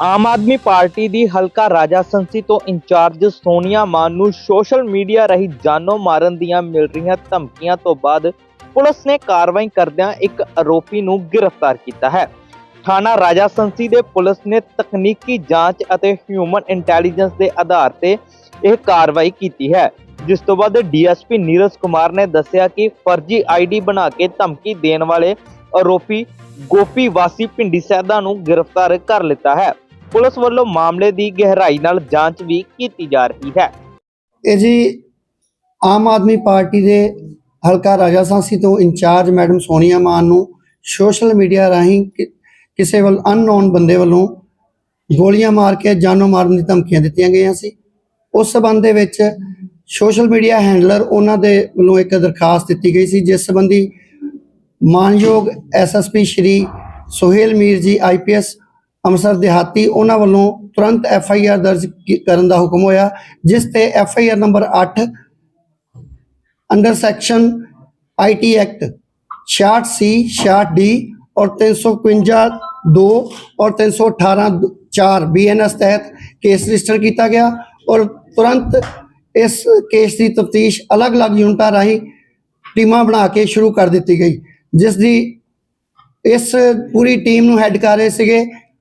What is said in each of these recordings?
Aam Aadmi party ਦੀ ਹਲਕਾ ਰਾਜਾ ਸੰਸੀ ਤੋਂ ਇੰਚਾਰਜ ਸੋਨੀਆ ਮਾਨ ਨੂੰ ਸੋਸ਼ਲ ਮੀਡੀਆ ਰਾਹੀਂ ਜਾਨੋਂ ਮਾਰਨ ਦੀਆਂ ਮਿਲ ਰਹੀਆਂ ਧਮਕੀਆਂ ਤੋਂ ਬਾਅਦ ਪੁਲਿਸ ਨੇ ਕਾਰਵਾਈ ਕਰਦਿਆਂ ਇੱਕ ਆਰੋਪੀ ਨੂੰ ਗ੍ਰਿਫਤਾਰ ਕੀਤਾ ਹੈ। ਥਾਣਾ ਰਾਜਾ ਸੰਸੀ ਦੇ ਪੁਲਿਸ ਨੇ ਤਕਨੀਕੀ ਜਾਂਚ ਅਤੇ ਹਿਊਮਨ ਇੰਟੈਲੀਜੈਂਸ ਦੇ ਆਧਾਰ ਤੇ ਇਹ ਕਾਰਵਾਈ ਕੀਤੀ ਹੈ, ਜਿਸ ਤੋਂ ਬਾਅਦ ਡੀਐਸਪੀ ਨੀਰਜ ਕੁਮਾਰ ਨੇ ਦੱਸਿਆ ਕਿ ਫਰਜ਼ੀ ਆਈਡੀ ਬਣਾ ਕੇ ਧਮਕੀ ਦੇਣ ਵਾਲੇ ਆਰੋਪੀ ਗੋਪੀ ਵਾਸੀ ਪਿੰਡੀ ਸੈਦਾ ਨੂੰ ਗ੍ਰਿਫਤਾਰ ਕਰ ਲਿੱਤਾ ਹੈ। ਪੁਲਿਸ ਵੱਲੋਂ ਮਾਮਲੇ ਦੀ ਗਹਿਰਾਈ ਨਾਲ ਜਾਂਚ ਵੀ ਕੀਤੀ ਜਾ ਰਹੀ ਹੈ। ਇਹ ਜੀ ਆਮ ਆਦਮੀ ਪਾਰਟੀ ਦੇ ਹਲਕਾ ਰਾਜਾ ਸਾਂਸੀ ਤੋਂ ਇੰਚਾਰਜ ਮੈਡਮ ਸੋਨੀਆ ਮਾਨ ਨੂੰ ਸੋਸ਼ਲ ਮੀਡੀਆ ਰਾਹੀਂ ਕਿਸੇ ਵੱਲ ਅਨਨੋਨ ਬੰਦੇ ਵੱਲੋਂ ਗੋਲੀਆਂ ਮਾਰ ਕੇ ਜਾਨੋਂ ਮਾਰਨ ਦੀ ਧਮਕੀਆਂ ਦਿੱਤੀਆਂ ਗਈਆਂ ਸੀ। ਉਸ ਸਬੰਧ ਦੇ ਵਿੱਚ ਸੋਸ਼ਲ ਮੀਡੀਆ ਹੈਂਡਲਰ ਉਹਨਾਂ ਦੇ ਵੱਲੋਂ ਇੱਕ ਦਰਖਾਸਤ ਦਿੱਤੀ ਗਈ ਸੀ, ਜਿਸ ਸੰਬੰਧੀ ਮਾਨਯੋਗ ਐਸਐਸਪੀ ਸ਼੍ਰੀ ਸੁਹੇਲ ਮੀਰ ਜੀ ਆਈਪੀਐਸ ਅੰਮ੍ਰਿਤਸਰ ਦਿਹਾਤੀ ਉਹਨਾਂ ਵੱਲੋਂ ਤੁਰੰਤ ਐਫ ਆਈ ਆਰ ਦਰਜ ਕਰਨ ਦਾ ਹੁਕਮ ਹੋਇਆ, ਜਿਸ ਤੇ F I R number 8 under section IT act 66 C 66 D ਔਰ 351 2 ਔਰ 318 4 ਬੀਐਨਐਸ ਤਹਿਤ ਕੇਸ ਰਜਿਸਟਰ ਕੀਤਾ ਗਿਆ ਔਰ ਤੁਰੰਤ ਇਸ ਕੇਸ ਦੀ ਤਫਤੀਸ਼ ਅਲੱਗ-ਅਲੱਗ ਯੂਨਿਟਾਂ ਰਾਹੀਂ ਟੀਮਾਂ ਬਣਾ ਕੇ ਸ਼ੁਰੂ ਕਰ ਦਿੱਤੀ ਗਈ, ਜਿਸ ਦੀ ਇਸ ਪੂਰੀ ਟੀਮ ਨੂੰ ਹੈੱਡ ਕਰ ਰਹੇ ਸੀਗੇ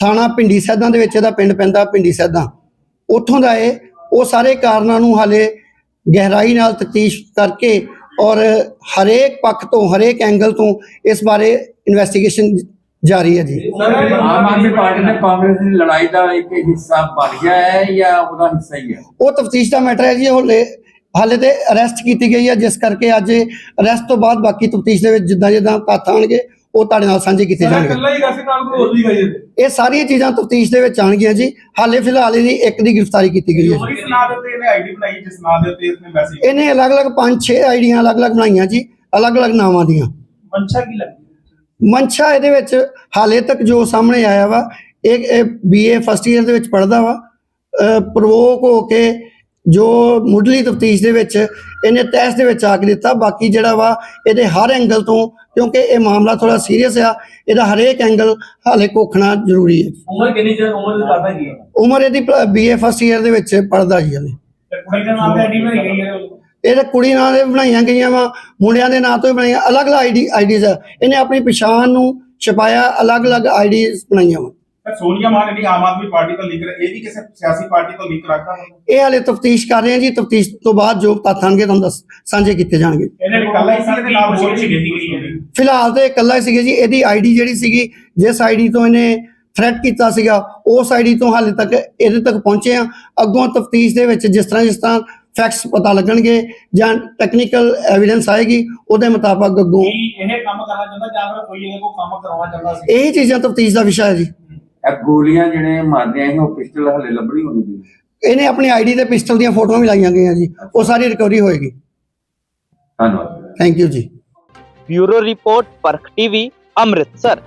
ਥਾਣਾ ਪਿੰਡੀ ਸੈਦਾਂ ਦੇ ਵਿੱਚ ਇਹਦਾ ਪਿੰਡ ਪੈਂਦਾ ਪਿੰਡੀ ਸੈਦਾਂ। ਉੱਥੋਂ ਦਾ ਇਹ ਉਹ ਸਾਰੇ ਕਾਰਨਾਂ ਨੂੰ ਹਾਲੇ ਗਹਿਰਾਈ ਨਾਲ ਤਫਤੀਸ਼ ਕਰਕੇ ਔਰ ਹਰੇਕ ਪੱਖ ਤੋਂ ਹਰੇਕ ਐਂਗਲ ਤੋਂ ਇਸ ਬਾਰੇ ਇਨਵੈਸਟੀਗੇਸ਼ਨ ਜਾਰੀ ਹੈ ਜੀ। ਆਮ ਆਦਮੀ ਪਾਰਟੀ ਨੇ ਕਾਂਗਰਸ ਦੀ ਲੜਾਈ ਦਾ ਇੱਕ ਹਿੱਸਾ ਬਣ ਗਿਆ ਹੈ ਜਾਂ ਉਹਦਾ ਹਿੱਸਾ ਹੀ ਹੈ? ਉਹ ਤਫਤੀਸ਼ ਦਾ ਮੈਟਰ ਹੈ ਜੀ ਹਾਲੇ ਹਾਲੇ ਤੇ ਅਰੈਸਟ ਕੀਤੀ ਗਈ ਹੈ ਜਿਸ ਕਰਕੇ ਅੱਜ ਅਰੈਸਟ ਤੋਂ ਬਾਅਦ ਬਾਕੀ ਤਫਤੀਸ਼ ਦੇ ਵਿੱਚ ਜਿੱਦਾਂ ਜਿੱਦਾਂ ਤੱਥ ਆਉਣਗੇ ਉਹ ਤੁਹਾਡੇ ਨਾਲ ਸਾਂਝੇ ਕੀਤੇ ਜਾਣਗੇ। ਇਕੱਲਾ ਹੀ ਕਰ ਨਾਲ ਕੋਈ ਹੋਰ ਵੀ ਗਈ ਇਹ ਸਾਰੀਆਂ ਚੀਜ਼ਾਂ ਤਫਤੀਸ਼ ਦੇ ਵਿੱਚ ਆਣਗੀਆਂ ਜੀ। ਹਾਲੇ ਫਿਲਹਾਲ ਇਹਦੀ ਇੱਕ ਦੀ ਗ੍ਰਿਫਤਾਰੀ ਕੀਤੀ ਗਈ ਹੈ ਨਾਂ ਦੇ ਉੱਤੇ ਇਹਨੇ ਆਈਡੀ ਬਣਾਈ ਜਿਸ ਨਾਂ ਦੇ ਉੱਤੇ ਇਸਨੇ ਮੈਸੇਜ ਇਹਨੇ ਅਲੱਗ-ਅਲੱਗ 5-6 ਆਈਡੀਆਂ ਅਲੱਗ-ਅਲੱਗ ਬਣਾਈਆਂ ਜੀ ਅਲੱਗ-ਅਲੱਗ ਨਾਵਾਂ ਦੀਆਂ। ਮਨਸ਼ਾ ਕੀ ਲੱਗਦੀ ਮਨਸ਼ਾ ਇਹਦੇ ਵਿੱਚ ਹਾਲੇ ਤੱਕ ਜੋ ਸਾਹਮਣੇ ਆਇਆ ਵਾ ਇਹ ਬੀਏ ਫਸਟ ਈਅਰ ਦੇ ਵਿੱਚ ਪੜਦਾ ਵਾ। ਪ੍ਰਵੋਕ ਹੋ ਕੇ ਜੋ ਮੁੱਢਲੀ ਤਫਤੀਸ਼ ਦੇ ਵਿੱਚ ਇਹਨੇ ਤੈਸ ਦੇ ਵਿੱਚ ਆ ਕੇ ਦਿੱਤਾ ਬਾਕੀ ਜਿਹੜਾ ਵਾ ਇਹਦੇ ਹਰ ਐਂਗਲ ਤੋਂ ਕਿਉਂਕਿ ਇਹ ਮਾਮਲਾ ਥੋੜਾ ਸੀਰੀਅਸ ਆ ਇਹਦਾ ਹਰੇਕ ਐਂਗਲ ਹਾਲੇ ਕੋਖਣਾ ਜ਼ਰੂਰੀ ਹੈ। ਉਮਰ ਕਿੰਨੀ ਚਿਰ ਉਮਰ ਦੀ ਕੀ ਹੈ? ਉਮਰ ਇਹਦੀ ਬੀਏ ਫਸਟ ਈਅਰ ਦੇ ਵਿੱਚ ਪੜਦਾ ਜੀ ਹਲੇ। ਕੁੜੀ ਦਾ ਨਾਮ ਤੇ ਆਈਡੀ ਬਣਾਈ ਗਈ ਹੈ। ਇਹ ਤਾਂ ਕੁੜੀ ਨਾਂ ਦੇ ਬਣਾਈਆਂ ਗਈਆਂ ਵਾ ਮੁੰਡਿਆਂ ਦੇ ਨਾਂ ਤੋਂ ਹੀ ਬਣਾਈਆਂ ਅਲੱਗ-ਅਲੱਗ ਆਈਡੀ ਆਈਡੀਜ਼ ਆ। ਇਹਨੇ ਆਪਣੀ ਪਛਾਣ ਨੂੰ ਛਪਾਇਆ ਅਲੱਗ-ਅਲੱਗ ਆਈਡੀਜ਼ ਬਣਾਈਆਂ ਵਾ। ਤੇ ਸੋਨੀਆ ਮਾਨ ਜਿਹੜੀ ਆਮ ਆਦਮੀ ਪਾਰਟੀ ਤੋਂ ਲਿੰਕ ਇਹ ਵੀ ਕਿਸੇ ਸਿਆਸੀ ਪਾਰਟੀ ਤੋਂ ਲਿੰਕ ਰੱਖਦਾ ਹੋਵੇ ਇਹ ਹਾਲੇ ਤਫਤੀਸ਼ ਕਰ ਰਹੇ ਹਾਂ ਜੀ ਤਫਤੀਸ਼ ਤੋਂ ਬਾਅਦ ਜੋ ਤੱਥ ਆਉਣਗੇ ਤੁਹਾਨੂੰ ਦੱਸ ਸਾਂਝੇ ਕੀਤੇ ਜਾਣਗੇ। ਇਹਨੇ ਇਕੱਲਾ ਹੀ ਸੀ ਇਹਦੇ ਨਾਲ ਹੋਰ ਵੀ ਕੀਤੀ ਗਈ ਹੈ ਫਿਲਹਾਲ ਤੇ ਇਕੱਲਾ ਹੀ ਸੀਗਾ ਜੀ ਇਹਦੀ ਆਈਡੀ ਜਿਹੜੀ ਸੀਗੀ ਜਿਸ ਆਈਡੀ ਤੋਂ ਇਹਨੇ ਥ੍ਰੈਟ ਕੀਤਾ ਸੀਗਾ ਉਸ ਆਈਡੀ ਤੋਂ ਹਾਲੇ ਤੱਕ ਇਹਦੇ ਤੱਕ ਪਹੁੰਚੇ ਆ ਅੱਗੋਂ ਤਫਤੀਸ਼ ਦੇ ਵਿੱਚ ਜਿਸ ਤਰ੍ਹਾਂ ਜਿਸ ਤਰ੍ਹਾਂ ਫੈਕਟਸ ਪਤਾ ਲੱਗਣਗੇ ਜਾਂ ਟੈਕਨੀਕਲ ਐਵੀਡੈਂਸ ਆਏਗੀ ਉਹਦੇ ਮੁਤਾਬਕ ਅੱਗੋਂ ਕੀ ਇਹ ਕੰਮ ਕਰਨਾ ਚਾਹੁੰਦਾ ਜਾਂ ਫਿਰ ਕੋਈ ਇਹਦੇ ਕੋਲ ਕੰਮ ਕਰਾਉਣਾ ਚਾਹੁੰਦਾ ਸੀ? ਇਹ ਚੀਜ਼ਾਂ ਤਫਤੀਸ਼ ਦਾ ਵਿਸ਼ਾ ਹੈ ਜੀ। ਇਹ ਗੋਲੀਆਂ ਜਿਹੜੇ ਮਾਰਦੇ ਆ ਉਹ ਪਿਸਟਲ ਹਲੇ ਲੱਭਣੀ ਹੋਣੀ ਸੀ। ਇਹਨੇ ਆਪਣੀ ਆਈਡੀ ਤੇ ਪਿਸਟਲ ਦੀਆਂ ਫੋਟੋਆਂ ਵੀ ਲਾਈਆਂ ਗਈਆਂ ਜੀ। ਉਹ ਸਾਰੀ ਰਿਕਵਰੀ ਹੋਏਗੀ। ਧੰਨਵਾਦ। ਥੈਂਕ ਯੂ ਜੀ। Bureau report Parakh TV Amritsar.